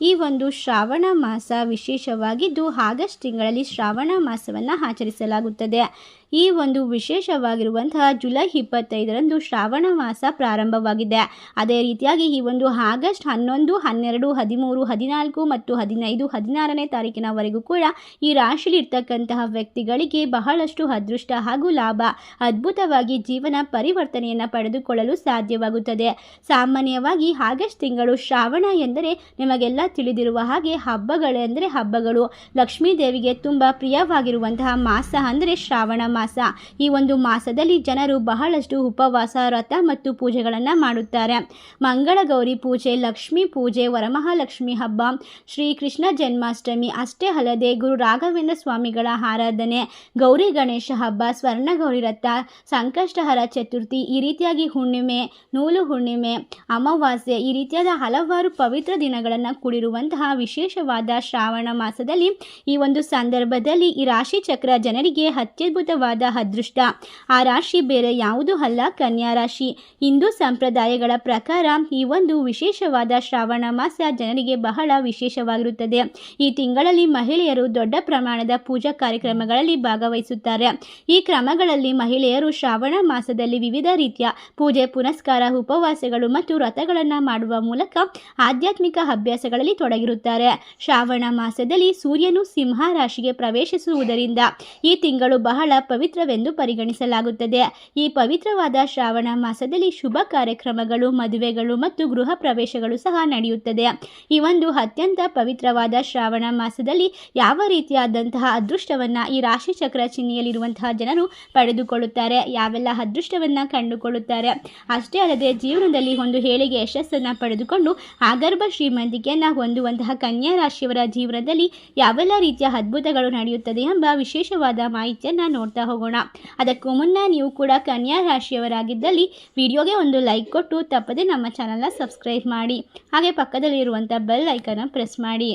ಈ ಒಂದು ಶ್ರಾವಣ ಮಾಸ ವಿಶೇಷವಾಗಿದ್ದು ಆಗಸ್ಟ್ ತಿಂಗಳಲ್ಲಿ ಶ್ರಾವಣ ಮಾಸವನ್ನು ಆಚರಿಸಲಾಗುತ್ತದೆ. ಈ ಒಂದು ವಿಶೇಷವಾಗಿರುವಂತಹ ಜುಲೈ ಇಪ್ಪತ್ತೈದರಂದು ಶ್ರಾವಣ ಮಾಸ ಪ್ರಾರಂಭವಾಗಿದೆ. ಅದೇ ರೀತಿಯಾಗಿ ಈ ಒಂದು ಆಗಸ್ಟ್ ಹನ್ನೊಂದು, ಹನ್ನೆರಡು, ಹದಿಮೂರು, ಹದಿನಾಲ್ಕು ಮತ್ತು ಹದಿನೈದು, ಹದಿನಾರನೇ ತಾರೀಕಿನವರೆಗೂ ಕೂಡ ಈ ರಾಶಿಯಲ್ಲಿ ಇರ್ತಕ್ಕಂತಹ ವ್ಯಕ್ತಿಗಳಿಗೆ ಬಹಳಷ್ಟು ಅದೃಷ್ಟ ಹಾಗೂ ಲಾಭ, ಅದ್ಭುತವಾಗಿ ಜೀವನ ಪರಿವರ್ತನೆಯನ್ನು ಪಡೆದುಕೊಳ್ಳಲು ಸಾಧ್ಯವಾಗುತ್ತದೆ. ಸಾಮಾನ್ಯವಾಗಿ ಆಗಸ್ಟ್ ತಿಂಗಳು ಶ್ರಾವಣ ಎಂದರೆ ನಿಮಗೆಲ್ಲ ತಿಳಿದಿರುವ ಹಾಗೆ ಹಬ್ಬಗಳೆಂದರೆ ಹಬ್ಬಗಳು. ಲಕ್ಷ್ಮೀ ದೇವಿಗೆ ತುಂಬ ಪ್ರಿಯವಾಗಿರುವಂತಹ ಮಾಸ ಅಂದರೆ ಶ್ರಾವಣ ಮಾಸ. ಈ ಒಂದು ಮಾಸದಲ್ಲಿ ಜನರು ಬಹಳಷ್ಟು ಉಪವಾಸ, ವ್ರತ ಮತ್ತು ಪೂಜೆಗಳನ್ನು ಮಾಡುತ್ತಾರೆ. ಮಂಗಳ ಗೌರಿ ಪೂಜೆ, ಲಕ್ಷ್ಮೀ ಪೂಜೆ, ವರಮಹಾಲಕ್ಷ್ಮಿ ಹಬ್ಬ ಶ್ರೀ ಕೃಷ್ಣ ಜನ್ಮಾಷ್ಟಮಿ, ಅಷ್ಟೇ ಅಲ್ಲದೆ ಗುರು ರಾಘವೇಂದ್ರ ಸ್ವಾಮಿಗಳ ಆರಾಧನೆ, ಗೌರಿ ಗಣೇಶ ಹಬ್ಬ ಸ್ವರ್ಣ ಗೌರಿ ರಥ ಸಂಕಷ್ಟಹರ ಚತುರ್ಥಿ, ಈ ರೀತಿಯಾಗಿ ಹುಣ್ಣಿಮೆ, ನೂಲು ಹುಣ್ಣಿಮೆ, ಅಮಾವಾಸ್ಯೆ ಈ ರೀತಿಯಾದ ಹಲವಾರು ಪವಿತ್ರ ದಿನಗಳನ್ನು ಕೂಡಿರುವಂತಹ ವಿಶೇಷವಾದ ಶ್ರಾವಣ ಮಾಸದಲ್ಲಿ ಈ ಒಂದು ಸಂದರ್ಭದಲ್ಲಿ ಈ ರಾಶಿ ಚಕ್ರ ಜನರಿಗೆ ಅತ್ಯದ್ಭುತವಾದ ಅದೃಷ್ಟ. ಆ ರಾಶಿ ಬೇರೆ ಯಾವುದೂ ಅಲ್ಲ, ಕನ್ಯಾ ರಾಶಿ. ಹಿಂದೂ ಸಂಪ್ರದಾಯಗಳ ಪ್ರಕಾರ ಈ ಒಂದು ವಿಶೇಷವಾದ ಶ್ರಾವಣ ಮಾಸ ಜನರಿಗೆ ಬಹಳ ವಿಶೇಷವಾಗಿರುತ್ತದೆ. ಈ ತಿಂಗಳಲ್ಲಿ ಮಹಿಳೆಯರು ದೊಡ್ಡ ಪ್ರಮಾಣದ ಪೂಜಾ ಕಾರ್ಯಕ್ರಮಗಳಲ್ಲಿ ಭಾಗವಹಿಸುತ್ತಾರೆ. ಈ ಕ್ರಮಗಳಲ್ಲಿ ಮಹಿಳೆಯರು ಶ್ರಾವಣ ಮಾಸದಲ್ಲಿ ವಿವಿಧ ರೀತಿಯ ಪೂಜೆ, ಪುನಸ್ಕಾರ, ಉಪವಾಸಗಳು ಮತ್ತು ವ್ರತಗಳನ್ನು ಮಾಡುವ ಮೂಲಕ ಆಧ್ಯಾತ್ಮಿಕ ಅಭ್ಯಾಸಗಳಲ್ಲಿ ತೊಡಗಿರುತ್ತಾರೆ. ಶ್ರಾವಣ ಮಾಸದಲ್ಲಿ ಸೂರ್ಯನು ಸಿಂಹ ರಾಶಿಗೆ ಪ್ರವೇಶಿಸುವುದರಿಂದ ಈ ತಿಂಗಳು ಬಹಳ ಪವಿತ್ರವೆಂದು ಪರಿಗಣಿಸಲಾಗುತ್ತದೆ. ಈ ಪವಿತ್ರವಾದ ಶ್ರಾವಣ ಮಾಸದಲ್ಲಿ ಶುಭ ಕಾರ್ಯಕ್ರಮಗಳು, ಮದುವೆಗಳು ಮತ್ತು ಗೃಹ ಪ್ರವೇಶಗಳು ಸಹ ನಡೆಯುತ್ತದೆ. ಈ ಒಂದು ಅತ್ಯಂತ ಪವಿತ್ರವಾದ ಶ್ರಾವಣ ಮಾಸದಲ್ಲಿ ಯಾವ ರೀತಿಯಾದಂತಹ ಅದೃಷ್ಟವನ್ನು ಈ ರಾಶಿ ಚಕ್ರ ಚಿಹ್ನೆಯಲ್ಲಿರುವಂತಹ ಜನರು ಪಡೆದುಕೊಳ್ಳುತ್ತಾರೆ, ಯಾವೆಲ್ಲ ಅದೃಷ್ಟವನ್ನು ಕಂಡುಕೊಳ್ಳುತ್ತಾರೆ? ಅಷ್ಟೇ ಅಲ್ಲದೆ ಜೀವನದಲ್ಲಿ ಒಂದು ಹೇಳಿಗೆ ಯಶಸ್ಸನ್ನು ಪಡೆದುಕೊಂಡು ಆಗರ್ಭ ಶ್ರೀಮಂತಿಕೆಯನ್ನು ಹೊಂದುವಂತಹ ಕನ್ಯಾ ರಾಶಿಯವರ ಜೀವನದಲ್ಲಿ ಯಾವೆಲ್ಲ ರೀತಿಯ ಅದ್ಭುತಗಳು ನಡೆಯುತ್ತದೆ ಎಂಬ ವಿಶೇಷವಾದ ಮಾಹಿತಿಯನ್ನು ನೋಡ್ತಾ ಹೋಗೋಣ. ಅದಕ್ಕೂ ಮುನ್ನ ನೀವು ಕೂಡ ಕನ್ಯಾ ರಾಶಿಯವರಾಗಿದ್ದಲ್ಲಿ ವಿಡಿಯೋಗೆ ಒಂದು ಲೈಕ್ ಕೊಟ್ಟು ತಪ್ಪದೆ ನಮ್ಮ ಚಾನಲ್ನ ಸಬ್ಸ್ಕ್ರೈಬ್ ಮಾಡಿ. ಹಾಗೆ ಪಕ್ಕದಲ್ಲಿರುವಂಥ ಬೆಲ್ ಐಕನ್ನ ಪ್ರೆಸ್ ಮಾಡಿ.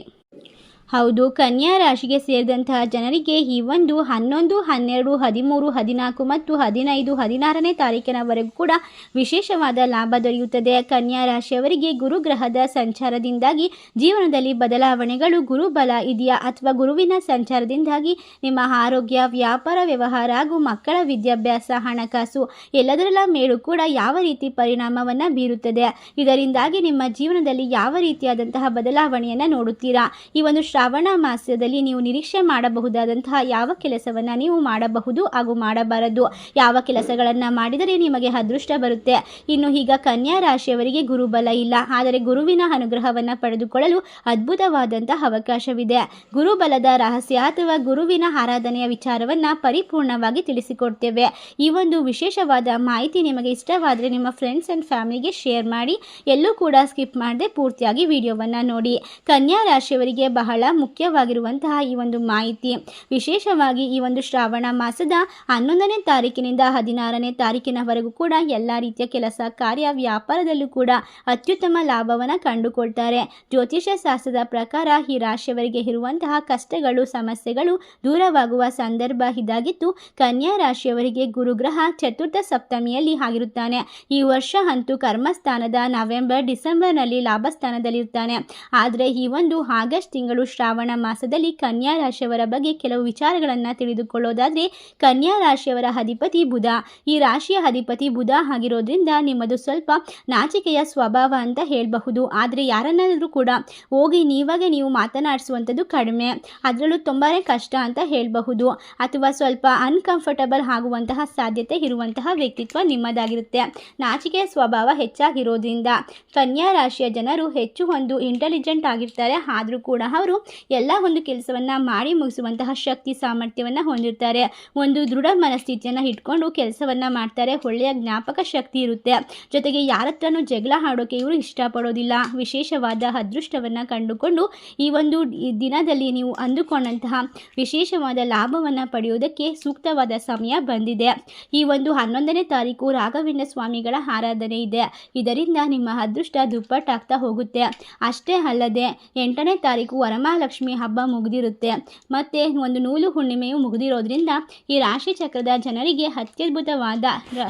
ಹೌದು, ಕನ್ಯಾ ರಾಶಿಗೆ ಸೇರಿದಂತಹ ಜನರಿಗೆ ಈ ಒಂದು ಹನ್ನೊಂದು, ಹನ್ನೆರಡು, ಹದಿಮೂರು, ಹದಿನಾಲ್ಕು ಮತ್ತು ಹದಿನೈದು, ಹದಿನಾರನೇ ತಾರೀಕಿನವರೆಗೂ ಕೂಡ ವಿಶೇಷವಾದ ಲಾಭ ದೊರೆಯುತ್ತದೆ. ಕನ್ಯಾ ರಾಶಿಯವರಿಗೆ ಗುರುಗ್ರಹದ ಸಂಚಾರದಿಂದಾಗಿ ಜೀವನದಲ್ಲಿ ಬದಲಾವಣೆಗಳು ಗುರುಬಲ ಇದೆಯಾ ಅಥವಾ ಗುರುವಿನ ಸಂಚಾರದಿಂದಾಗಿ ನಿಮ್ಮ ಆರೋಗ್ಯ, ವ್ಯಾಪಾರ ವ್ಯವಹಾರ ಹಾಗೂ ಮಕ್ಕಳ ವಿದ್ಯಾಭ್ಯಾಸ ಹಣಕಾಸು ಎಲ್ಲದರಲ್ಲ ಮೇಲೂ ಕೂಡ ಯಾವ ರೀತಿ ಪರಿಣಾಮವನ್ನು ಬೀರುತ್ತದೆ? ಇದರಿಂದಾಗಿ ನಿಮ್ಮ ಜೀವನದಲ್ಲಿ ಯಾವ ರೀತಿಯಾದಂತಹ ಬದಲಾವಣೆಯನ್ನು ನೋಡುತ್ತೀರಾ? ಈ ಒಂದು ಶ್ರಾವಣ ಮಾಸದಲ್ಲಿ ನೀವು ನಿರೀಕ್ಷೆ ಮಾಡಬಹುದಾದಂತಹ ಯಾವ ಕೆಲಸವನ್ನು ನೀವು ಮಾಡಬಹುದು ಹಾಗೂ ಮಾಡಬಾರದು. ಯಾವ ಕೆಲಸಗಳನ್ನು ಮಾಡಿದರೆ ನಿಮಗೆ ಅದೃಷ್ಟ ಬರುತ್ತೆ. ಇನ್ನು ಈಗ ಕನ್ಯಾ ರಾಶಿಯವರಿಗೆ ಗುರುಬಲ ಇಲ್ಲ. ಆದರೆ ಗುರುವಿನ ಅನುಗ್ರಹವನ್ನು ಪಡೆದುಕೊಳ್ಳಲು ಅದ್ಭುತವಾದಂತಹ ಅವಕಾಶವಿದೆ. ಗುರುಬಲದ ರಹಸ್ಯ ಅಥವಾ ಗುರುವಿನ ಆರಾಧನೆಯ ವಿಚಾರವನ್ನು ಪರಿಪೂರ್ಣವಾಗಿ ತಿಳಿಸಿಕೊಡ್ತೇವೆ. ಈ ಒಂದು ವಿಶೇಷವಾದ ಮಾಹಿತಿ ನಿಮಗೆ ಇಷ್ಟವಾದರೆ ನಿಮ್ಮ ಫ್ರೆಂಡ್ಸ್ ಆ್ಯಂಡ್ ಫ್ಯಾಮಿಲಿಗೆ ಶೇರ್ ಮಾಡಿ. ಎಲ್ಲೂ ಕೂಡ ಸ್ಕಿಪ್ ಮಾಡದೆ ಪೂರ್ತಿಯಾಗಿ ವಿಡಿಯೋವನ್ನು ನೋಡಿ. ಕನ್ಯಾ ರಾಶಿಯವರಿಗೆ ಬಹಳ ಮುಖ್ಯವಾಗಿರುವಂತಹ ಈ ಒಂದು ಮಾಹಿತಿ. ವಿಶೇಷವಾಗಿ ಈ ಒಂದು ಶ್ರಾವಣ ಮಾಸದ ಹನ್ನೊಂದನೇ ತಾರೀಕಿನಿಂದ ಹದಿನಾರನೇ ತಾರೀಕಿನವರೆಗೂ ಕೂಡ ಎಲ್ಲ ರೀತಿಯ ಕೆಲಸ ಕಾರ್ಯ ವ್ಯಾಪಾರದಲ್ಲೂ ಕೂಡ ಅತ್ಯುತ್ತಮ ಲಾಭವನ್ನು ಕಂಡುಕೊಳ್ತಾರೆ. ಜ್ಯೋತಿಷ್ಯ ಶಾಸ್ತ್ರದ ಪ್ರಕಾರ ಈ ರಾಶಿಯವರಿಗೆ ಇರುವಂತಹ ಕಷ್ಟಗಳು, ಸಮಸ್ಯೆಗಳು ದೂರವಾಗುವ ಸಂದರ್ಭ ಇದಾಗಿತ್ತು ಕನ್ಯಾ ರಾಶಿಯವರಿಗೆ ಗುರುಗ್ರಹ ಚತುರ್ಥ ಸಪ್ತಮಿಯಲ್ಲಿ ಆಗಿರುತ್ತಾನೆ. ಈ ವರ್ಷ ಅಂತೂ ಕರ್ಮಸ್ಥಾನದ ನವೆಂಬರ್, ಡಿಸೆಂಬರ್ನಲ್ಲಿ ಲಾಭಸ್ಥಾನದಲ್ಲಿರ್ತಾನೆ ಆದರೆ ಈ ಒಂದು ಆಗಸ್ಟ್ ತಿಂಗಳು ಶ್ರಾವಣ ಮಾಸದಲ್ಲಿ ಕನ್ಯಾ ರಾಶಿಯವರ ಬಗ್ಗೆ ಕೆಲವು ವಿಚಾರಗಳನ್ನು ತಿಳಿದುಕೊಳ್ಳೋದಾದರೆ, ಕನ್ಯಾ ರಾಶಿಯವರ ಅಧಿಪತಿ ಬುಧ. ಈ ರಾಶಿಯ ಅಧಿಪತಿ ಬುಧ ಆಗಿರೋದ್ರಿಂದ ನಿಮ್ಮದು ಸ್ವಲ್ಪ ನಾಚಿಕೆಯ ಸ್ವಭಾವ ಅಂತ ಹೇಳಬಹುದು. ಆದರೆ ಯಾರನ್ನಾದರೂ ಕೂಡ ಹೋಗಿ ನೀವಾಗೆ ನೀವು ಮಾತನಾಡಿಸುವಂಥದ್ದು ಕಡಿಮೆ. ಅದರಲ್ಲೂ ತುಂಬಾ ಕಷ್ಟ ಅಂತ ಹೇಳಬಹುದು. ಅಥವಾ ಸ್ವಲ್ಪ ಅನ್ಕಂಫರ್ಟಬಲ್ ಆಗುವಂತಹ ಸಾಧ್ಯತೆ ಇರುವಂತಹ ವ್ಯಕ್ತಿತ್ವ ನಿಮ್ಮದಾಗಿರುತ್ತೆ. ನಾಚಿಕೆಯ ಸ್ವಭಾವ ಹೆಚ್ಚಾಗಿರೋದ್ರಿಂದ ಕನ್ಯಾ ರಾಶಿಯ ಜನರು ಹೆಚ್ಚು ಒಂದು ಇಂಟೆಲಿಜೆಂಟ್ ಆಗಿರ್ತಾರೆ. ಆದರೂ ಕೂಡ ಅವರು ಎಲ್ಲ ಒಂದು ಕೆಲಸವನ್ನು ಮಾಡಿ ಮುಗಿಸುವಂತಹ ಶಕ್ತಿ ಸಾಮರ್ಥ್ಯವನ್ನು ಹೊಂದಿರ್ತಾರೆ. ಒಂದು ದೃಢ ಮನಸ್ಥಿತಿಯನ್ನು ಇಟ್ಕೊಂಡು ಕೆಲಸವನ್ನು ಮಾಡ್ತಾರೆ. ಒಳ್ಳೆಯ ಜ್ಞಾಪಕ ಶಕ್ತಿ ಇರುತ್ತೆ. ಜೊತೆಗೆ ಯಾರ ಹತ್ರನೂ ಜಗಳ ಆಡೋಕೆ ಇವರು ಇಷ್ಟಪಡೋದಿಲ್ಲ. ವಿಶೇಷವಾದ ಅದೃಷ್ಟವನ್ನು ಕಂಡುಕೊಂಡು ಈ ಒಂದು ದಿನದಲ್ಲಿ ನೀವು ಅಂದುಕೊಂಡಂತಹ ವಿಶೇಷವಾದ ಲಾಭವನ್ನು ಪಡೆಯುವುದಕ್ಕೆ ಸೂಕ್ತವಾದ ಸಮಯ ಬಂದಿದೆ. ಈ ಒಂದು ಹನ್ನೊಂದನೇ ತಾರೀಕು ರಾಘವೇಂದ್ರ ಸ್ವಾಮಿಗಳ ಆರಾಧನೆ ಇದೆ. ಇದರಿಂದ ನಿಮ್ಮ ಅದೃಷ್ಟ ದುಪ್ಪಟ್ಟಾಗ್ತಾ ಹೋಗುತ್ತೆ. ಅಷ್ಟೇ ಅಲ್ಲದೆ ಎಂಟನೇ ತಾರೀಕು ವರಮಹಾಲಕ್ಷ್ಮಿ ಹಬ್ಬ ಮುಗಿದಿರುತ್ತೆ. ಮತ್ತು ಒಂದು ನೂಲು ಹುಣ್ಣಿಮೆಯು ಮುಗಿದಿರೋದ್ರಿಂದ ಈ ರಾಶಿ ಚಕ್ರದ ಜನರಿಗೆ ಅತ್ಯದ್ಭುತವಾದ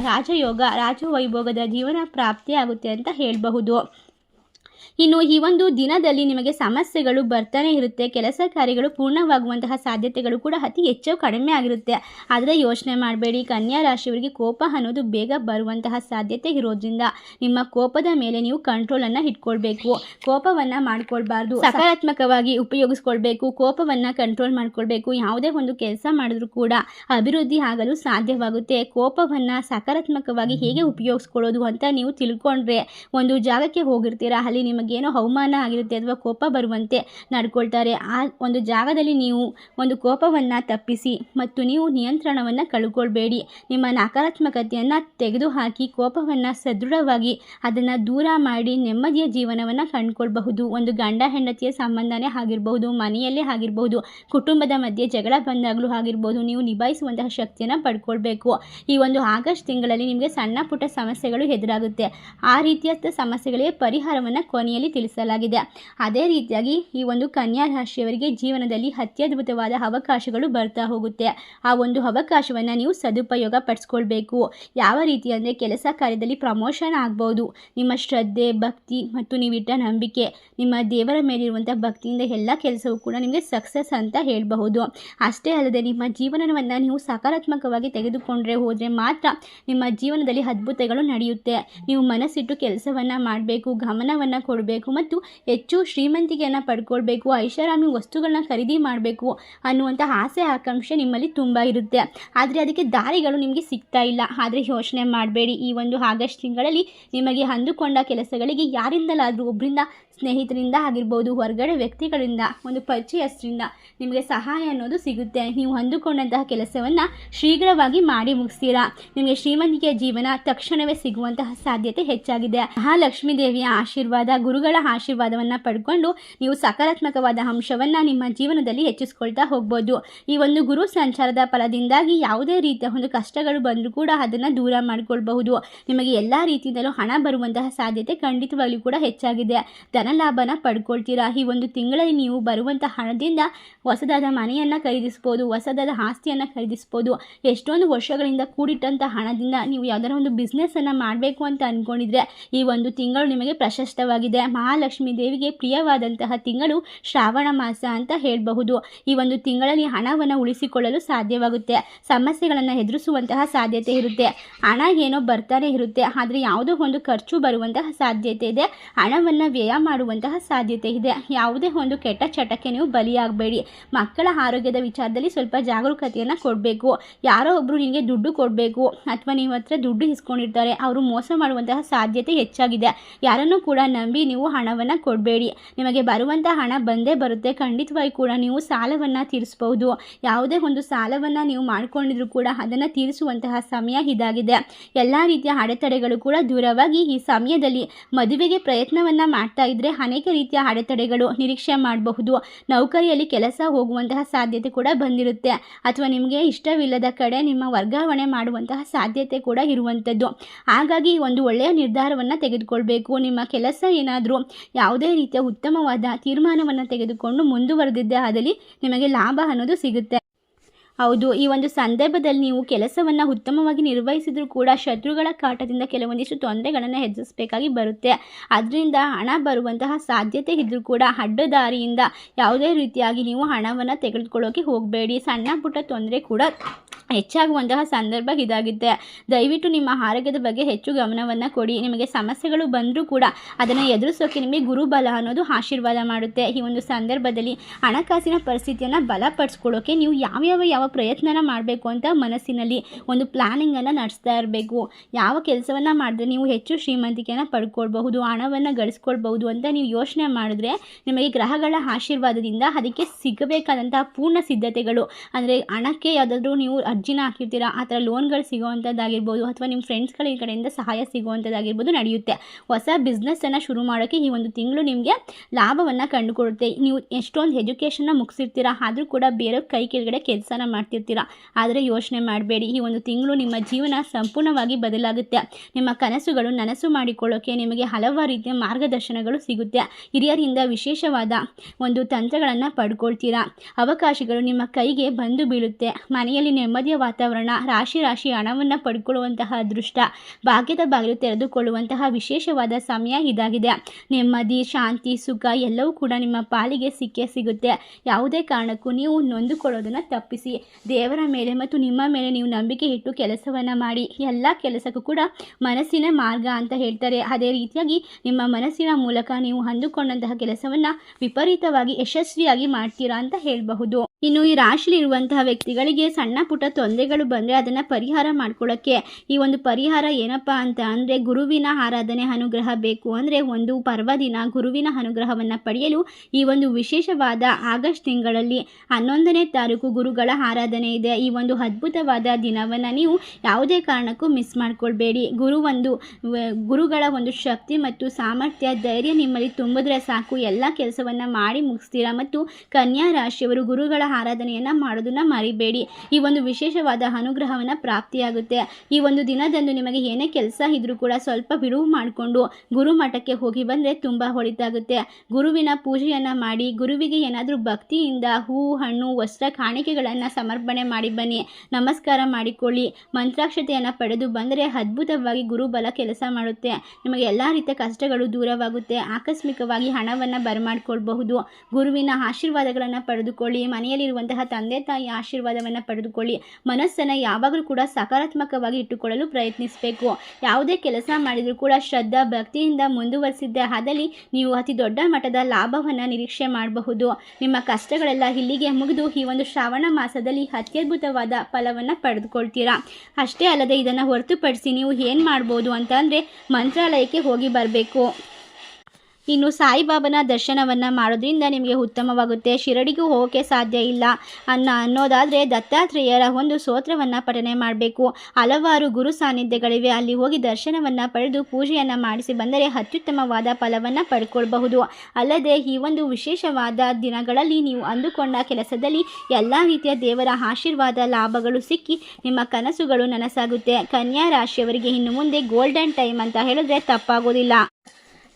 ರಾಜಯೋಗ, ರಾಜವೈಭೋಗದ ಜೀವನ ಪ್ರಾಪ್ತಿಯಾಗುತ್ತೆ ಅಂತ ಹೇಳಬಹುದು. ಇನ್ನು ಈ ಒಂದು ದಿನದಲ್ಲಿ ನಿಮಗೆ ಸಮಸ್ಯೆಗಳು ಬರ್ತಾನೆ ಇರುತ್ತೆ, ಕೆಲಸ ಕಾರ್ಯಗಳು ಪೂರ್ಣವಾಗುವಂತಹ ಸಾಧ್ಯತೆಗಳು ಕೂಡ ಅತಿ ಹೆಚ್ಚು ಕಡಿಮೆ ಆಗಿರುತ್ತೆ. ಆದರೆ ಯೋಚನೆ ಮಾಡಬೇಡಿ, ಕನ್ಯಾ ರಾಶಿಯವರಿಗೆ ಕೋಪ ಅನ್ನೋದು ಬೇಗ ಬರುವಂತಹ ಸಾಧ್ಯತೆ ಇರೋದ್ರಿಂದ ನಿಮ್ಮ ಕೋಪದ ಮೇಲೆ ನೀವು ಕಂಟ್ರೋಲನ್ನು ಇಟ್ಕೊಳ್ಬೇಕು. ಕೋಪವನ್ನು ಮಾಡ್ಕೊಳ್ಬಾರ್ದು. ಸಕಾರಾತ್ಮಕವಾಗಿ ಉಪಯೋಗಿಸ್ಕೊಳ್ಬೇಕು, ಕೋಪವನ್ನು ಕಂಟ್ರೋಲ್ ಮಾಡ್ಕೊಳ್ಬೇಕು. ಯಾವುದೇ ಒಂದು ಕೆಲಸ ಮಾಡಿದ್ರೂ ಕೂಡ ಅಭಿವೃದ್ಧಿ ಆಗಲು ಸಾಧ್ಯವಾಗುತ್ತೆ. ಕೋಪವನ್ನು ಸಕಾರಾತ್ಮಕವಾಗಿ ಹೇಗೆ ಉಪಯೋಗಿಸ್ಕೊಳ್ಳೋದು ಅಂತ ನೀವು ತಿಳ್ಕೊಂಡ್ರೆ, ಒಂದು ಜಾಗಕ್ಕೆ ಹೋಗಿರ್ತೀರಾ, ಅಲ್ಲಿ ನಿಮಗೇನೋ ಅವಮಾನ ಆಗಿರುತ್ತೆ ಅಥವಾ ಕೋಪ ಬರುವಂತೆ ನಡ್ಕೊಳ್ತಾರೆ. ಆ ಒಂದು ಜಾಗದಲ್ಲಿ ನೀವು ಒಂದು ಕೋಪವನ್ನು ತಪ್ಪಿಸಿ ಮತ್ತು ನೀವು ನಿಯಂತ್ರಣವನ್ನು ಕಳ್ಕೊಳ್ಬೇಡಿ. ನಿಮ್ಮ ನಕಾರಾತ್ಮಕತೆಯನ್ನು ತೆಗೆದುಹಾಕಿ, ಕೋಪವನ್ನು ಸದೃಢವಾಗಿ ಅದನ್ನು ದೂರ ಮಾಡಿ ನೆಮ್ಮದಿಯ ಜೀವನವನ್ನು ಕಂಡುಕೊಳ್ಬಹುದು. ಒಂದು ಗಂಡ, ಹೆಂಡತಿಯ ಸಂಬಂಧನೇ ಆಗಿರಬಹುದು, ಮನೆಯಲ್ಲೇ ಆಗಿರಬಹುದು, ಕುಟುಂಬದ ಮಧ್ಯೆ ಜಗಳ ಬಂದಾಗಲೂ ಆಗಿರ್ಬೋದು ನೀವು ನಿಭಾಯಿಸುವಂತಹ ಶಕ್ತಿಯನ್ನು ಪಡ್ಕೊಳ್ಬೇಕು. ಈ ಒಂದು ಆಗಸ್ಟ್ ತಿಂಗಳಲ್ಲಿ ನಿಮಗೆ ಸಣ್ಣ ಪುಟ್ಟ ಸಮಸ್ಯೆಗಳು ಎದುರಾಗುತ್ತೆ. ಆ ರೀತಿಯ ಸಮಸ್ಯೆಗಳಿಗೆ ಪರಿಹಾರವನ್ನು ಕೊನೆಯಲ್ಲಿ ತಿಳಿಸಲಾಗಿದೆ. ಅದೇ ರೀತಿಯಾಗಿ ಈ ಒಂದು ಕನ್ಯಾ ರಾಶಿಯವರಿಗೆ ಜೀವನದಲ್ಲಿ ಅತ್ಯದ್ಭುತವಾದ ಅವಕಾಶಗಳು ಬರ್ತಾ ಹೋಗುತ್ತೆ. ಆ ಒಂದು ಅವಕಾಶವನ್ನು ನೀವು ಸದುಪಯೋಗ ಪಡಿಸ್ಕೊಳ್ಬೇಕು. ಯಾವ ರೀತಿ ಅಂದರೆ ಕೆಲಸ ಕಾರ್ಯದಲ್ಲಿ ಪ್ರಮೋಷನ್ ಆಗ್ಬೋದು. ನಿಮ್ಮ ಶ್ರದ್ಧೆ, ಭಕ್ತಿ ಮತ್ತು ನೀವಿಟ್ಟ ನಂಬಿಕೆ, ನಿಮ್ಮ ದೇವರ ಮೇಲಿರುವಂಥ ಭಕ್ತಿಯಿಂದ ಎಲ್ಲ ಕೆಲಸವೂ ಕೂಡ ನಿಮಗೆ ಸಕ್ಸಸ್ ಅಂತ ಹೇಳಬಹುದು. ಅಷ್ಟೇ ಅಲ್ಲದೆ ನಿಮ್ಮ ಜೀವನವನ್ನು ನೀವು ಸಕಾರಾತ್ಮಕವಾಗಿ ತೆಗೆದುಕೊಂಡ್ರೆ ಹೋದರೆ ಮಾತ್ರ ನಿಮ್ಮ ಜೀವನದಲ್ಲಿ ಅದ್ಭುತಗಳು ನಡೆಯುತ್ತೆ. ನೀವು ಮನಸ್ಸಿಟ್ಟು ಕೆಲಸವನ್ನು ಮಾಡಬೇಕು, ಗಮನವನ್ನು ಕೊಡಬೇಕು ಮತ್ತು ಹೆಚ್ಚು ಶ್ರೀಮಂತಿಕೆಯನ್ನು ಪಡ್ಕೊಳ್ಬೇಕು, ಐಷಾರಾಮಿ ವಸ್ತುಗಳನ್ನ ಖರೀದಿ ಮಾಡಬೇಕು ಅನ್ನುವಂಥ ಆಸೆ, ಆಕಾಂಕ್ಷೆ ನಿಮ್ಮಲ್ಲಿ ತುಂಬ ಇರುತ್ತೆ. ಆದರೆ ಅದಕ್ಕೆ ದಾರಿಗಳು ನಿಮಗೆ ಸಿಗ್ತಾ ಇಲ್ಲ. ಆದರೆ ಯೋಚನೆ ಮಾಡಬೇಡಿ. ಈ ಒಂದು ಆಗಸ್ಟ್ ತಿಂಗಳಲ್ಲಿ ನಿಮಗೆ ಅಂದುಕೊಂಡ ಕೆಲಸಗಳಿಗೆ ಯಾರಿಂದಲಾದರೂ ಒಬ್ಬರಿಂದ ಸ್ನೇಹಿತರಿಂದ ಆಗಿರ್ಬೋದು ಹೊರಗಡೆ ವ್ಯಕ್ತಿಗಳಿಂದ, ಒಂದು ಪರಿಚಯಸ್ಥರಿಂದ ನಿಮಗೆ ಸಹಾಯ ಅನ್ನೋದು ಸಿಗುತ್ತೆ. ನೀವು ಅಂದುಕೊಂಡಂತಹ ಕೆಲಸವನ್ನು ಶೀಘ್ರವಾಗಿ ಮಾಡಿ ಮುಗಿಸ್ತೀರಾ? ನಿಮಗೆ ಶ್ರೀಮಂತಿಕೆಯ ಜೀವನ ತಕ್ಷಣವೇ ಸಿಗುವಂತಹ ಸಾಧ್ಯತೆ ಹೆಚ್ಚಾಗಿದೆ. ಮಹಾಲಕ್ಷ್ಮೀ ದೇವಿಯ ಆಶೀರ್ವಾದ, ಗುರುಗಳ ಆಶೀರ್ವಾದವನ್ನು ಪಡ್ಕೊಂಡು ನೀವು ಸಕಾರಾತ್ಮಕವಾದ ಅಂಶವನ್ನು ನಿಮ್ಮ ಜೀವನದಲ್ಲಿ ಹೆಚ್ಚಿಸ್ಕೊಳ್ತಾ ಹೋಗ್ಬೋದು. ಈ ಒಂದು ಗುರು ಸಂಚಾರದ ಫಲದಿಂದಾಗಿ ಯಾವುದೇ ರೀತಿಯ ಒಂದು ಕಷ್ಟಗಳು ಬಂದರೂ ಕೂಡ ಅದನ್ನು ದೂರ ಮಾಡಿಕೊಳ್ಬಹುದು. ನಿಮಗೆ ಎಲ್ಲ ರೀತಿಯಿಂದಲೂ ಹಣ ಬರುವಂತಹ ಸಾಧ್ಯತೆ ಖಂಡಿತವಾಗ್ಲೂ ಕೂಡ ಹೆಚ್ಚಾಗಿದೆ. ಧನಲಾಭನ ಪಡ್ಕೊಳ್ತೀರಾ? ಈ ಒಂದು ತಿಂಗಳಲ್ಲಿ ನೀವು ಬರುವಂಥ ಹಣದಿಂದ ಹೊಸದಾದ ಮನೆಯನ್ನು ಖರೀದಿಸ್ಬೋದು, ಹೊಸದಾದ ಆಸ್ತಿಯನ್ನು ಖರೀದಿಸ್ಬೋದು. ಎಷ್ಟೊಂದು ವರ್ಷಗಳಿಂದ ಕೂಡಿಟ್ಟಂಥ ಹಣದಿಂದ ನೀವು ಯಾವ್ದಾರ ಒಂದು ಬಿಸ್ನೆಸ್ಸನ್ನು ಮಾಡಬೇಕು ಅಂತ ಅಂದ್ಕೊಂಡಿದ್ರೆ ಈ ಒಂದು ತಿಂಗಳು ನಿಮಗೆ ಪ್ರಶಸ್ತವಾಗಿದೆ. ಮಹಾಲಕ್ಷ್ಮೀ ದೇವಿಗೆ ಪ್ರಿಯವಾದಂತಹ ತಿಂಗಳು ಶ್ರಾವಣ ಮಾಸ ಅಂತ ಹೇಳಬಹುದು. ಈ ಒಂದು ತಿಂಗಳಲ್ಲಿ ಹಣವನ್ನು ಉಳಿಸಿಕೊಳ್ಳಲು ಸಾಧ್ಯವಾಗುತ್ತೆ. ಸಮಸ್ಯೆಗಳನ್ನು ಎದುರಿಸುವಂತಹ ಸಾಧ್ಯತೆ ಇರುತ್ತೆ. ಹಣ ಏನೋ ಬರ್ತಾನೆ ಇರುತ್ತೆ. ಆದರೆ ಯಾವುದೋ ಒಂದು ಖರ್ಚು ಬರುವಂತಹ ಸಾಧ್ಯತೆ ಇದೆ. ಹಣವನ್ನು ವ್ಯಯ ಮಾಡುವಂತಹ ಸಾಧ್ಯತೆ ಇದೆ. ಯಾವುದೇ ಒಂದು ಕೆಟ್ಟ ಚಟಕ್ಕೆ ನೀವು ಬಲಿಯಾಗಬೇಡಿ. ಮಕ್ಕಳ ಆರೋಗ್ಯದ ವಿಚಾರದಲ್ಲಿ ಸ್ವಲ್ಪ ಜಾಗರೂಕತೆಯನ್ನು ಕೊಡಬೇಕು. ಯಾರೋ ಒಬ್ಬರು ನಿಮಗೆ ದುಡ್ಡು ಕೊಡಬೇಕು ಅಥವಾ ನೀವು ಹತ್ರ ದುಡ್ಡು ಇಸ್ಕೊಂಡಿರ್ತಾರೆ, ಅವರು ಮೋಸ ಮಾಡುವಂತಹ ಸಾಧ್ಯತೆ ಹೆಚ್ಚಾಗಿದೆ. ಯಾರನ್ನು ಕೂಡ ನಂಬಿ ನೀವು ಹಣವನ್ನು ಕೊಡಬೇಡಿ. ನಿಮಗೆ ಬರುವಂತಹ ಹಣ ಬಂದೇ ಬರುತ್ತೆ. ಖಂಡಿತವಾಗಿ ಕೂಡ ನೀವು ಸಾಲವನ್ನು ತೀರಿಸಬಹುದು. ಯಾವುದೇ ಒಂದು ಸಾಲವನ್ನು ನೀವು ಮಾಡಿಕೊಂಡಿದ್ರು ಕೂಡ ಅದನ್ನು ತೀರಿಸುವಂತಹ ಸಮಯ ಇದಾಗಿದೆ. ಎಲ್ಲ ರೀತಿಯ ಅಡೆತಡೆಗಳು ಕೂಡ ದೂರವಾಗಿ ಈ ಸಮಯದಲ್ಲಿ ಮದುವೆಗೆ ಪ್ರಯತ್ನವನ್ನು ಮಾಡ್ತಾ ಇದ್ದರೆ ಅನೇಕ ರೀತಿಯ ಅಡೆತಡೆಗಳು ನಿರೀಕ್ಷೆ ಮಾಡಬಹುದು. ನೌಕರಿಯಲ್ಲಿ ಕೆಲಸ ಹೋಗುವಂತಹ ಸಾಧ್ಯತೆ ಕೂಡ ಬಂದಿರುತ್ತೆ. ಅಥವಾ ನಿಮಗೆ ಇಷ್ಟವಿಲ್ಲದ ಕಡೆ ನಿಮ್ಮ ವರ್ಗಾವಣೆ ಮಾಡುವಂತಹ ಸಾಧ್ಯತೆ ಕೂಡ ಇರುವಂಥದ್ದು. ಹಾಗಾಗಿ ಒಂದು ಒಳ್ಳೆಯ ನಿರ್ಧಾರವನ್ನು ತೆಗೆದುಕೊಳ್ಬೇಕು. ನಿಮ್ಮ ಕೆಲಸ ಏನಾದರೂ ಯಾವುದೇ ರೀತಿಯ ಉತ್ತಮವಾದ ತೀರ್ಮಾನವನ್ನು ತೆಗೆದುಕೊಂಡು ಮುಂದುವರೆದಿದ್ದೇ ಆದಲ್ಲಿ ನಿಮಗೆ ಲಾಭ ಅನ್ನೋದು ಸಿಗುತ್ತೆ. ಹೌದು, ಈ ಒಂದು ಸಂದರ್ಭದಲ್ಲಿ ನೀವು ಕೆಲಸವನ್ನು ಉತ್ತಮವಾಗಿ ನಿರ್ವಹಿಸಿದರೂ ಕೂಡ ಶತ್ರುಗಳ ಕಾಟದಿಂದ ಕೆಲವೊಂದಿಷ್ಟು ತೊಂದರೆಗಳನ್ನು ಎದುರಿಸಬೇಕಾಗಿ ಬರುತ್ತೆ. ಅದರಿಂದ ಹಣ ಬರುವಂತಹ ಸಾಧ್ಯತೆ ಇದ್ದರೂ ಕೂಡ ಅಡ್ಡದಾರಿಯಿಂದ ಯಾವುದೇ ರೀತಿಯಾಗಿ ನೀವು ಹಣವನ್ನು ತೆಗೆದುಕೊಳ್ಳೋಕೆ ಹೋಗಬೇಡಿ. ಸಣ್ಣ ಪುಟ್ಟ ತೊಂದರೆ ಕೂಡ ಹೆಚ್ಚಾಗುವಂತಹ ಸಂದರ್ಭ ಇದಾಗಿದೆ ದಯವಿಟ್ಟು ನಿಮ್ಮ ಆರೋಗ್ಯದ ಬಗ್ಗೆ ಹೆಚ್ಚು ಗಮನವನ್ನು ಕೊಡಿ. ನಿಮಗೆ ಸಮಸ್ಯೆಗಳು ಬಂದರೂ ಕೂಡ ಅದನ್ನು ಎದುರಿಸೋಕೆ ನಿಮಗೆ ಗುರುಬಲ ಅನ್ನೋದು ಆಶೀರ್ವಾದ ಮಾಡುತ್ತೆ. ಈ ಒಂದು ಸಂದರ್ಭದಲ್ಲಿ ಹಣಕಾಸಿನ ಪರಿಸ್ಥಿತಿಯನ್ನು ಬಲಪಡಿಸ್ಕೊಳ್ಳೋಕೆ ನೀವು ಯಾವ್ಯಾವ ಯಾವ ಪ್ರಯತ್ನನ ಮಾಡಬೇಕು ಅಂತ ಮನಸ್ಸಿನಲ್ಲಿ ಒಂದು ಪ್ಲಾನಿಂಗನ್ನು ನಡೆಸ್ತಾ ಇರಬೇಕು. ಯಾವ ಕೆಲಸವನ್ನು ಮಾಡಿದ್ರೆ ನೀವು ಹೆಚ್ಚು ಶ್ರೀಮಂತಿಕೆಯನ್ನು ಪಡ್ಕೊಳ್ಬಹುದು, ಹಣವನ್ನು ಗಳಿಸ್ಕೊಳ್ಬಹುದು ಅಂತ ನೀವು ಯೋಚನೆ ಮಾಡಿದ್ರೆ ನಿಮಗೆ ಗ್ರಹಗಳ ಆಶೀರ್ವಾದದಿಂದ ಅದಕ್ಕೆ ಸಿಗಬೇಕಾದಂತಹ ಪೂರ್ಣ ಸಿದ್ಧತೆಗಳು, ಅಂದರೆ ಹಣಕ್ಕೆ ಯಾವುದಾದ್ರೂ ನೀವು ಅರ್ಜಿನ ಹಾಕಿರ್ತೀರಾ? ಆ ಥರ ಲೋನ್ಗಳು ಸಿಗೋವಂಥದ್ದಾಗಿರ್ಬೋದು ಅಥವಾ ನಿಮ್ಮ ಫ್ರೆಂಡ್ಸ್ಗಳ ಈ ಕಡೆಯಿಂದ ಸಹಾಯ ಸಿಗುವಂಥದ್ದಾಗಿರ್ಬೋದು ನಡೆಯುತ್ತೆ. ಹೊಸ ಬಿಸ್ನೆಸ್ಸನ್ನು ಶುರು ಮಾಡೋಕ್ಕೆ ಈ ಒಂದು ತಿಂಗಳು ನಿಮಗೆ ಲಾಭವನ್ನು ಕಂಡುಕೊಡುತ್ತೆ. ನೀವು ಎಷ್ಟೊಂದು ಎಜುಕೇಷನ್ನ ಮುಗಿಸಿರ್ತೀರಾ? ಆದರೂ ಕೂಡ ಬೇರೆ ಕೈ ಕೆಳಗಡೆ ಕೆಲಸನ ಮಾಡ್ತಿರ್ತೀರಾ? ಆದರೆ ಯೋಚನೆ ಮಾಡಬೇಡಿ. ಈ ಒಂದು ತಿಂಗಳು ನಿಮ್ಮ ಜೀವನ ಸಂಪೂರ್ಣವಾಗಿ ಬದಲಾಗುತ್ತೆ. ನಿಮ್ಮ ಕನಸುಗಳು ನನಸು ಮಾಡಿಕೊಳ್ಳೋಕೆ ನಿಮಗೆ ಹಲವಾರು ರೀತಿಯ ಮಾರ್ಗದರ್ಶನಗಳು ಸಿಗುತ್ತೆ. ಹಿರಿಯರಿಂದ ವಿಶೇಷವಾದ ಒಂದು ತಂತ್ರಗಳನ್ನು ಪಡ್ಕೊಳ್ತೀರಾ? ಅವಕಾಶಗಳು ನಿಮ್ಮ ಕೈಗೆ ಬಂದು ಬೀಳುತ್ತೆ. ಮನೆಯಲ್ಲಿ ನೆಮ್ಮದಿ ಸೌಭಾಗ್ಯ ವಾತಾವರಣ, ರಾಶಿ ರಾಶಿ ಹಣವನ್ನು ಪಡ್ಕೊಳ್ಳುವಂತಹ ಅದೃಷ್ಟ, ಭಾಗ್ಯದ ಬಾಗಿಲು ತೆರೆದುಕೊಳ್ಳುವಂತಹ ವಿಶೇಷವಾದ ಸಮಯ ಇದಾಗಿದೆ. ನೆಮ್ಮದಿ, ಶಾಂತಿ, ಸುಖ ಎಲ್ಲವೂ ಕೂಡ ನಿಮ್ಮ ಪಾಲಿಗೆ ಸಿಕ್ಕೇ ಸಿಗುತ್ತೆ. ಯಾವುದೇ ಕಾರಣಕ್ಕೂ ನೀವು ನೊಂದುಕೊಳ್ಳೋದನ್ನು ತಪ್ಪಿಸಿ. ದೇವರ ಮೇಲೆ ಮತ್ತು ನಿಮ್ಮ ಮೇಲೆ ನೀವು ನಂಬಿಕೆ ಇಟ್ಟು ಕೆಲಸವನ್ನು ಮಾಡಿ. ಎಲ್ಲ ಕೆಲಸಕ್ಕೂ ಕೂಡ ಮನಸ್ಸಿನ ಮಾರ್ಗ ಅಂತ ಹೇಳ್ತಾರೆ. ಅದೇ ರೀತಿಯಾಗಿ ನಿಮ್ಮ ಮನಸ್ಸಿನ ಮೂಲಕ ನೀವು ಅಂದುಕೊಂಡಂತಹ ಕೆಲಸವನ್ನು ವಿಪರೀತವಾಗಿ ಯಶಸ್ವಿಯಾಗಿ ಮಾಡ್ತೀರಾ ಅಂತ ಹೇಳಬಹುದು. ಇನ್ನು ಈ ರಾಶಿಲಿರುವಂತಹ ವ್ಯಕ್ತಿಗಳಿಗೆ ಸಣ್ಣ ಪುಟ್ಟ ತೊಂದರೆಗಳು ಬಂದರೆ ಅದನ್ನು ಪರಿಹಾರ ಮಾಡ್ಕೊಳ್ಳೋಕ್ಕೆ ಈ ಒಂದು ಪರಿಹಾರ ಏನಪ್ಪ ಅಂತ ಅಂದರೆ ಗುರುವಿನ ಆರಾಧನೆ ಅನುಗ್ರಹ ಬೇಕು ಅಂದರೆ ಒಂದು ಪರ್ವದಿನ ಗುರುವಿನ ಅನುಗ್ರಹವನ್ನು ಪಡೆಯಲು ಈ ಒಂದು ವಿಶೇಷವಾದ ಆಗಸ್ಟ್ ತಿಂಗಳಲ್ಲಿ ಹನ್ನೊಂದನೇ ತಾರೀಕು ಗುರುಗಳ ಆರಾಧನೆ ಇದೆ. ಈ ಒಂದು ಅದ್ಭುತವಾದ ದಿನವನ್ನು ನೀವು ಯಾವುದೇ ಕಾರಣಕ್ಕೂ ಮಿಸ್ ಮಾಡ್ಕೊಳ್ಬೇಡಿ. ಗುರು ಒಂದು, ಗುರುಗಳ ಒಂದು ಶಕ್ತಿ ಮತ್ತು ಸಾಮರ್ಥ್ಯ, ಧೈರ್ಯ ನಿಮ್ಮಲ್ಲಿ ತುಂಬಿದ್ರೆ ಸಾಕು. ಎಲ್ಲ ಕೆಲಸವನ್ನು ಮಾಡಿ ಮುಗಿಸ್ತೀರಾ? ಮತ್ತು ಕನ್ಯಾ ರಾಶಿಯವರು ಗುರುಗಳ ಆರಾಧನೆಯನ್ನು ಮಾಡೋದನ್ನ ಮರಿಬೇಡಿ. ಈ ಒಂದು ವಿಶೇಷವಾದ ಅನುಗ್ರಹವನ್ನ ಪ್ರಾಪ್ತಿಯಾಗುತ್ತೆ. ಈ ಒಂದು ದಿನದಂದು ನಿಮಗೆ ಏನೇ ಕೆಲಸ ಇದ್ರೂ ಕೂಡ ಸ್ವಲ್ಪ ಬಿಡುವು ಮಾಡಿಕೊಂಡು ಗುರು ಮಠಕ್ಕೆ ಹೋಗಿ ಬಂದ್ರೆ ತುಂಬ ಹೊಳಿತಾಗುತ್ತೆ. ಗುರುವಿನ ಪೂಜೆಯನ್ನ ಮಾಡಿ, ಗುರುವಿಗೆ ಏನಾದರೂ ಭಕ್ತಿಯಿಂದ ಹೂ, ಹಣ್ಣು, ವಸ್ತ್ರ, ಕಾಣಿಕೆಗಳನ್ನ ಸಮರ್ಪಣೆ ಮಾಡಿ ಬನ್ನಿ. ನಮಸ್ಕಾರ ಮಾಡಿಕೊಳ್ಳಿ. ಮಂತ್ರಾಕ್ಷತೆಯನ್ನ ಪಡೆದು ಬಂದರೆ ಅದ್ಭುತವಾಗಿ ಗುರುಬಲ ಕೆಲಸ ಮಾಡುತ್ತೆ. ನಿಮಗೆ ಎಲ್ಲ ರೀತಿಯ ಕಷ್ಟಗಳು ದೂರವಾಗುತ್ತೆ. ಆಕಸ್ಮಿಕವಾಗಿ ಹಣವನ್ನ ಬರಮಾಡ್ಕೊಳ್ಬಹುದು. ಗುರುವಿನ ಆಶೀರ್ವಾದಗಳನ್ನ ಪಡೆದುಕೊಳ್ಳಿ. ಮನೆಯಲ್ಲಿರುವಂತಹ ತಂದೆ ತಾಯಿ ಆಶೀರ್ವಾದವನ್ನು ಪಡೆದುಕೊಳ್ಳಿ. ಮನಸ್ಸನ್ನು ಯಾವಾಗಲೂ ಕೂಡ ಸಕಾರಾತ್ಮಕವಾಗಿ ಇಟ್ಟುಕೊಳ್ಳಲು ಪ್ರಯತ್ನಿಸಬೇಕು. ಯಾವುದೇ ಕೆಲಸ ಮಾಡಿದರೂ ಕೂಡ ಶ್ರದ್ಧಾ, ಭಕ್ತಿಯಿಂದ ಮುಂದುವರಿಸಿದ್ದೆ ಆದಲ್ಲಿ ನೀವು ಅತಿ ದೊಡ್ಡ ಮಟ್ಟದ ಲಾಭವನ್ನು ನಿರೀಕ್ಷೆ ಮಾಡಬಹುದು. ನಿಮ್ಮ ಕಷ್ಟಗಳೆಲ್ಲ ಇಲ್ಲಿಗೆ ಮುಗಿದು ಈ ಒಂದು ಶ್ರಾವಣ ಮಾಸದಲ್ಲಿ ಅತ್ಯದ್ಭುತವಾದ ಫಲವನ್ನು ಪಡೆದುಕೊಳ್ತೀರಾ? ಅಷ್ಟೇ ಅಲ್ಲದೆ ಇದನ್ನು ಹೊರತುಪಡಿಸಿ ನೀವು ಏನು ಮಾಡ್ಬೋದು ಅಂತ ಅಂದರೆ ಮಂತ್ರಾಲಯಕ್ಕೆ ಹೋಗಿ ಬರಬೇಕು. ಇನ್ನು ಸಾಯಿಬಾಬನ ದರ್ಶನವನ್ನು ಮಾಡೋದ್ರಿಂದ ನಿಮಗೆ ಉತ್ತಮವಾಗುತ್ತೆ. ಶಿರಡಿಗೂ ಹೋಗೋಕ್ಕೆ ಸಾಧ್ಯ ಇಲ್ಲ ಅನ್ನ ಅನ್ನೋದಾದರೆ ದತ್ತಾತ್ರೇಯರ ಒಂದು ಸ್ತೋತ್ರವನ್ನು ಪಠನೆ ಮಾಡಬೇಕು. ಹಲವಾರು ಗುರು ಸಾನ್ನಿಧ್ಯಗಳಿವೆ. ಅಲ್ಲಿ ಹೋಗಿ ದರ್ಶನವನ್ನು ಪಡೆದು ಪೂಜೆಯನ್ನು ಮಾಡಿಸಿ ಬಂದರೆ ಅತ್ಯುತ್ತಮವಾದ ಫಲವನ್ನು ಪಡ್ಕೊಳ್ಬಹುದು. ಅಲ್ಲದೆ ಈ ಒಂದು ವಿಶೇಷವಾದ ದಿನಗಳಲ್ಲಿ ನೀವು ಅಂದುಕೊಂಡ ಕೆಲಸದಲ್ಲಿ ಎಲ್ಲ ರೀತಿಯ ದೇವರ ಆಶೀರ್ವಾದ ಲಾಭಗಳು ಸಿಕ್ಕಿ ನಿಮ್ಮ ಕನಸುಗಳು ನನಸಾಗುತ್ತೆ. ಕನ್ಯಾ ರಾಶಿಯವರಿಗೆ ಇನ್ನು ಮುಂದೆ ಗೋಲ್ಡನ್ ಟೈಮ್ ಅಂತ ಹೇಳಿದ್ರೆ ತಪ್ಪಾಗೋದಿಲ್ಲ.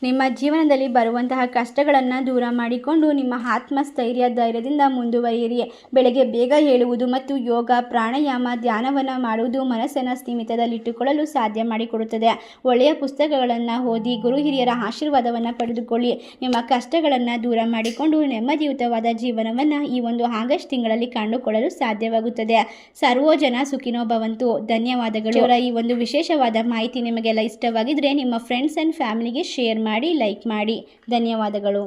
ನಿಮ್ಮ ಜೀವನದಲ್ಲಿ ಬರುವಂತಹ ಕಷ್ಟಗಳನ್ನು ದೂರ ಮಾಡಿಕೊಂಡು ನಿಮ್ಮ ಆತ್ಮಸ್ಥೈರ್ಯ, ಧೈರ್ಯದಿಂದ ಮುಂದುವರಿಯಿರಿ. ಬೆಳಗ್ಗೆ ಬೇಗ ಏಳುವುದು ಮತ್ತು ಯೋಗ, ಪ್ರಾಣಾಯಾಮ, ಧ್ಯಾನವನ್ನು ಮಾಡುವುದು ಮನಸ್ಸನ್ನು ಸ್ಥಿಮಿತದಲ್ಲಿಟ್ಟುಕೊಳ್ಳಲು ಸಾಧ್ಯ ಮಾಡಿಕೊಡುತ್ತದೆ. ಒಳ್ಳೆಯ ಪುಸ್ತಕಗಳನ್ನು ಓದಿ ಗುರು ಹಿರಿಯರ ಆಶೀರ್ವಾದವನ್ನು ಪಡೆದುಕೊಳ್ಳಿ. ನಿಮ್ಮ ಕಷ್ಟಗಳನ್ನು ದೂರ ಮಾಡಿಕೊಂಡು ನೆಮ್ಮದಿಯುತವಾದ ಜೀವನವನ್ನು ಈ ಒಂದು ಆಗಸ್ಟ್ ತಿಂಗಳಲ್ಲಿ ಕಂಡುಕೊಳ್ಳಲು ಸಾಧ್ಯವಾಗುತ್ತದೆ. ಸರ್ವೋಜನ ಸುಖಿನೋ ಭವಂತು ಧನ್ಯವಾದಗಳು. ಈ ಒಂದು ವಿಶೇಷವಾದ ಮಾಹಿತಿ ನಿಮಗೆಲ್ಲ ಇಷ್ಟವಾಗಿದ್ರೆ ನಿಮ್ಮ ಫ್ರೆಂಡ್ಸ್ ಅಂಡ್ ಫ್ಯಾಮಿಲಿಗೆ ಶೇರ್ ಮಾಡಿ ಲೈಕ್ ಮಾಡಿ. ಧನ್ಯವಾದಗಳು.